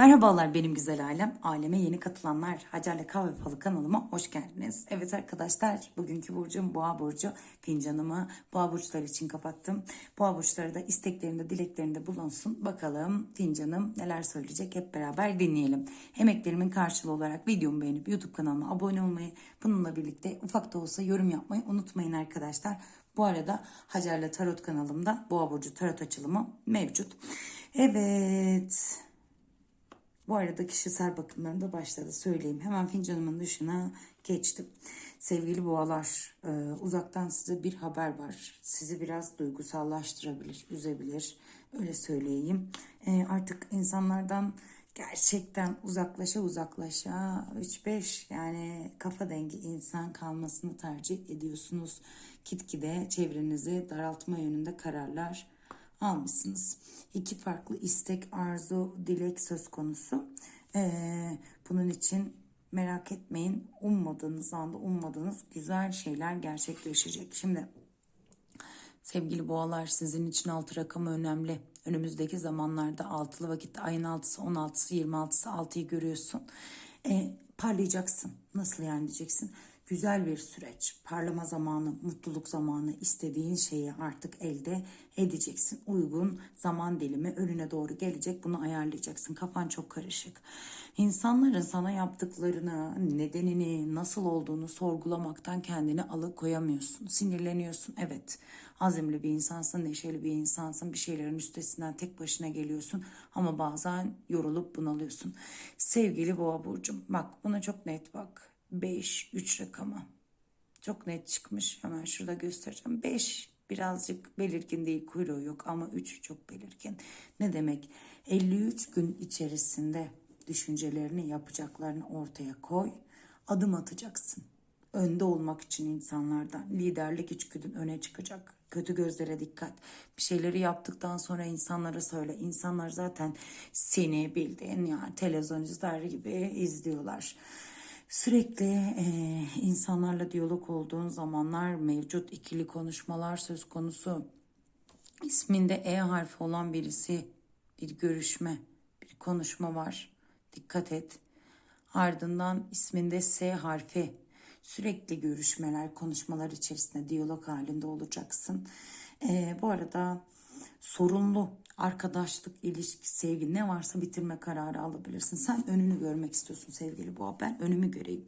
Merhabalar benim güzel ailem. Aleme yeni katılanlar Hacer'le Kahve Falı kanalıma hoş geldiniz. Evet arkadaşlar bugünkü burcum Boğa Burcu. Fincanımı Boğa Burçları için kapattım. Boğa Burçları da isteklerinde dileklerinde bulunsun. Bakalım fincanım neler söyleyecek hep beraber dinleyelim. Emeklerimin karşılığı olarak videomu beğenip YouTube kanalıma abone olmayı bununla birlikte ufak da olsa yorum yapmayı unutmayın arkadaşlar. Bu arada Hacer'le Tarot kanalımda Boğa Burcu Tarot açılımı mevcut. Evet. Bu arada kişisel bakımlarım da başladı söyleyeyim. Hemen fincanımın dışına geçtim. Sevgili boğalar, e, uzaktan size bir haber var. Sizi biraz duygusallaştırabilir, üzebilir. Öyle söyleyeyim. E, artık insanlardan gerçekten uzaklaşa uzaklaşa 3-5 yani kafa dengi insan kalmasını tercih ediyorsunuz. Gitgide çevrenizi daraltma yönünde kararlar almışsınız. İki farklı istek, arzu, dilek söz konusu. Ee, bunun için merak etmeyin. Ummadığınız anda ummadığınız güzel şeyler gerçekleşecek. Şimdi sevgili boğalar sizin için altı rakamı önemli. Önümüzdeki zamanlarda altılı vakitte ayın altısı, on altısı, yirmi altısı altıyı görüyorsun. Ee, parlayacaksın. Nasıl yani diyeceksin güzel bir süreç, parlama zamanı, mutluluk zamanı, istediğin şeyi artık elde edeceksin. Uygun zaman dilimi önüne doğru gelecek. Bunu ayarlayacaksın. Kafan çok karışık. İnsanların sana yaptıklarını, nedenini, nasıl olduğunu sorgulamaktan kendini alıkoyamıyorsun. Sinirleniyorsun. Evet. Azimli bir insansın, neşeli bir insansın. Bir şeylerin üstesinden tek başına geliyorsun ama bazen yorulup bunalıyorsun. Sevgili Boğa burcum, bak buna çok net bak 5, 3 rakamı. Çok net çıkmış. Hemen şurada göstereceğim. 5 birazcık belirgin değil kuyruğu yok ama 3 çok belirgin. Ne demek? 53 gün içerisinde düşüncelerini yapacaklarını ortaya koy. Adım atacaksın. Önde olmak için insanlardan liderlik içgüdün öne çıkacak. Kötü gözlere dikkat. Bir şeyleri yaptıktan sonra insanlara söyle. İnsanlar zaten seni bildiğin yani televizyon izler gibi izliyorlar. Sürekli e, insanlarla diyalog olduğun zamanlar mevcut ikili konuşmalar söz konusu. İsminde E harfi olan birisi bir görüşme, bir konuşma var. Dikkat et. Ardından isminde S harfi sürekli görüşmeler, konuşmalar içerisinde diyalog halinde olacaksın. E, bu arada sorunlu arkadaşlık, ilişki, sevgi ne varsa bitirme kararı alabilirsin. Sen önünü görmek istiyorsun sevgili boğa. Ben önümü göreyim.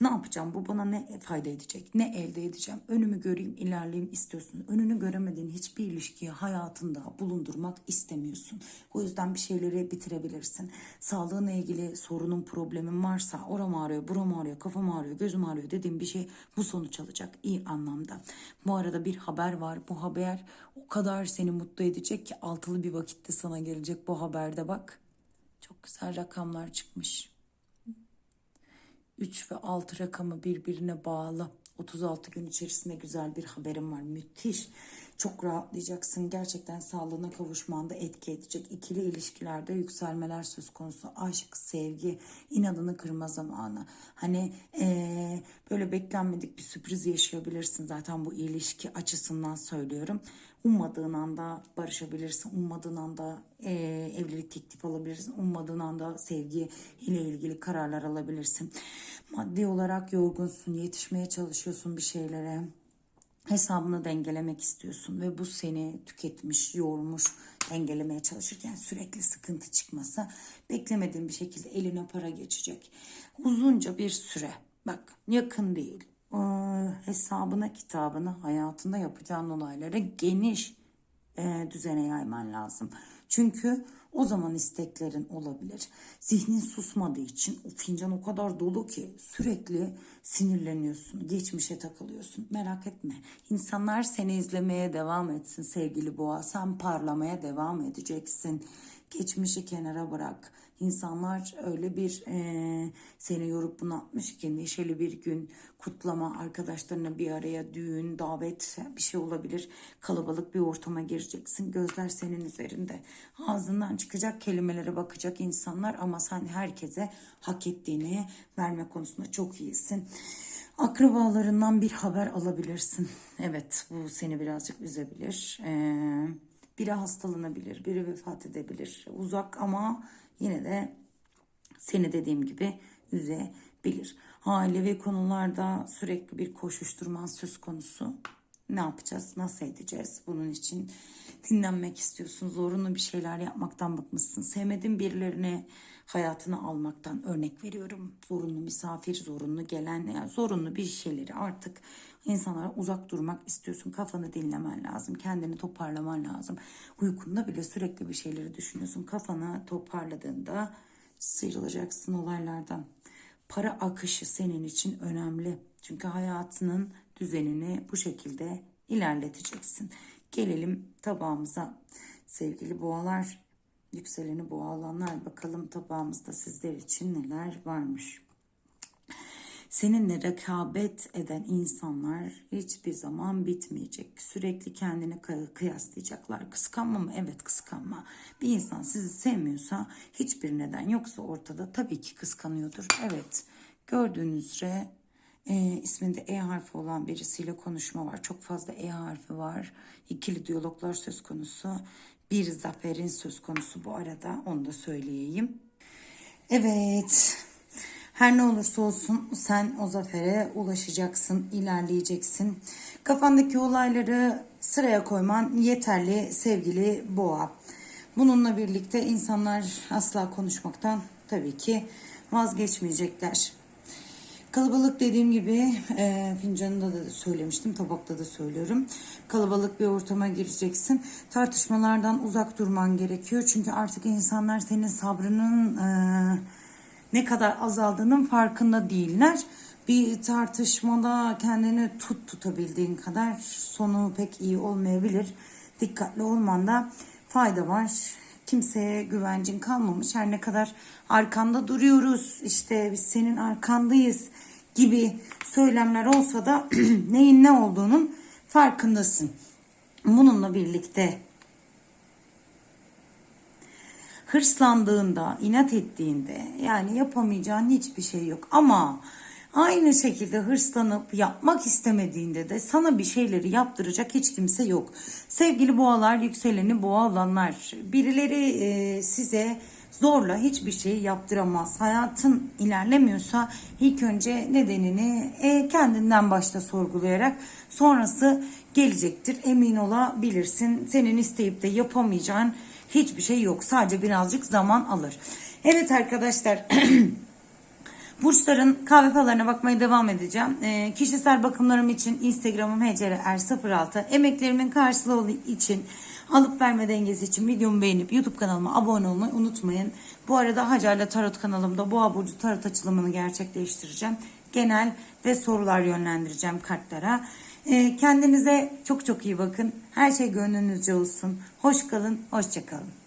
Ne yapacağım? Bu bana ne fayda edecek? Ne elde edeceğim? Önümü göreyim, ilerleyeyim istiyorsun. Önünü göremediğin hiçbir ilişkiyi hayatında bulundurmak istemiyorsun. O yüzden bir şeyleri bitirebilirsin. Sağlığına ilgili sorunun, problemin varsa oram ağrıyor, buram ağrıyor, kafam ağrıyor, gözüm ağrıyor dediğim bir şey bu sonuç alacak iyi anlamda. Bu arada bir haber var. Bu haber o kadar seni mutlu edecek ki altılı bir vakitte sana gelecek bu haberde bak. Çok güzel rakamlar çıkmış. 3 ve 6 rakamı birbirine bağlı. 36 gün içerisinde güzel bir haberim var. Müthiş. Çok rahatlayacaksın. Gerçekten sağlığına kavuşmanda etki edecek. İkili ilişkilerde yükselmeler söz konusu. Aşk, sevgi, inadını kırma zamanı. Hani ee, böyle beklenmedik bir sürpriz yaşayabilirsin. Zaten bu ilişki açısından söylüyorum. Ummadığın anda barışabilirsin. Ummadığın anda e, evlilik teklif alabilirsin. Ummadığın anda sevgi ile ilgili kararlar alabilirsin. Maddi olarak yorgunsun. Yetişmeye çalışıyorsun bir şeylere hesabını dengelemek istiyorsun ve bu seni tüketmiş, yormuş, dengelemeye çalışırken sürekli sıkıntı çıkmasa beklemediğin bir şekilde eline para geçecek. Uzunca bir süre bak yakın değil ee, hesabına kitabına hayatında yapacağın olaylara geniş e, düzene yayman lazım. Çünkü o zaman isteklerin olabilir. Zihnin susmadığı için o fincan o kadar dolu ki sürekli sinirleniyorsun, geçmişe takılıyorsun. Merak etme. İnsanlar seni izlemeye devam etsin sevgili boğa. Sen parlamaya devam edeceksin. Geçmişi kenara bırak. İnsanlar öyle bir e, seni yorup bunaltmış ki neşeli bir gün kutlama, arkadaşlarına bir araya düğün, davet bir şey olabilir. Kalabalık bir ortama gireceksin. Gözler senin üzerinde. Ağzından çıkacak kelimelere bakacak insanlar ama sen herkese hak ettiğini verme konusunda çok iyisin. Akrabalarından bir haber alabilirsin. Evet bu seni birazcık üzebilir. Ee, biri hastalanabilir, biri vefat edebilir. Uzak ama yine de seni dediğim gibi üzebilir. Ailevi konularda sürekli bir koşuşturma söz konusu. Ne yapacağız? Nasıl edeceğiz? Bunun için dinlenmek istiyorsun. Zorunlu bir şeyler yapmaktan bıkmışsın. Sevmediğin birilerine hayatını almaktan örnek veriyorum. Zorunlu misafir, zorunlu gelen, yani zorunlu bir şeyleri artık insanlara uzak durmak istiyorsun. Kafanı dinlemen lazım. Kendini toparlaman lazım. Uykunda bile sürekli bir şeyleri düşünüyorsun. Kafanı toparladığında sıyrılacaksın olaylardan. Para akışı senin için önemli. Çünkü hayatının düzenini bu şekilde ilerleteceksin. Gelelim tabağımıza. Sevgili boğalar, yükseleni boğa olanlar bakalım tabağımızda sizler için neler varmış. Seninle rekabet eden insanlar hiçbir zaman bitmeyecek. Sürekli kendini kı- kıyaslayacaklar. Kıskanma mı? Evet kıskanma. Bir insan sizi sevmiyorsa hiçbir neden yoksa ortada tabii ki kıskanıyordur. Evet gördüğünüz üzere e, isminde E harfi olan birisiyle konuşma var. Çok fazla E harfi var. İkili diyaloglar söz konusu. Bir zaferin söz konusu bu arada onu da söyleyeyim. Evet. Her ne olursa olsun sen o zafere ulaşacaksın, ilerleyeceksin. Kafandaki olayları sıraya koyman yeterli sevgili boğa. Bununla birlikte insanlar asla konuşmaktan tabii ki vazgeçmeyecekler. Kalabalık dediğim gibi e, fincanında da söylemiştim, tabakta da söylüyorum. Kalabalık bir ortama gireceksin. Tartışmalardan uzak durman gerekiyor. Çünkü artık insanlar senin sabrının e, ne kadar azaldığının farkında değiller. Bir tartışmada kendini tut tutabildiğin kadar sonu pek iyi olmayabilir. Dikkatli olmanda fayda var. Kimseye güvencin kalmamış. Her ne kadar arkanda duruyoruz, işte biz senin arkandayız gibi söylemler olsa da neyin ne olduğunun farkındasın. Bununla birlikte hırslandığında, inat ettiğinde yani yapamayacağın hiçbir şey yok. Ama aynı şekilde hırslanıp yapmak istemediğinde de sana bir şeyleri yaptıracak hiç kimse yok. Sevgili boğalar, yükseleni boğa olanlar, birileri e, size zorla hiçbir şey yaptıramaz. Hayatın ilerlemiyorsa ilk önce nedenini e, kendinden başta sorgulayarak sonrası gelecektir. Emin olabilirsin. Senin isteyip de yapamayacağın hiçbir şey yok. Sadece birazcık zaman alır. Evet arkadaşlar. Burçların kahve falarına bakmaya devam edeceğim. Ee, kişisel bakımlarım için Instagram'ım hcr06. Emeklerimin karşılığı için alıp verme dengesi için videomu beğenip YouTube kanalıma abone olmayı unutmayın. Bu arada Hacer'le Tarot kanalımda Boğa Burcu Tarot açılımını gerçekleştireceğim. Genel ve sorular yönlendireceğim kartlara. Ee, kendinize çok çok iyi bakın. Her şey gönlünüzce olsun. Hoş kalın, hoşça kalın.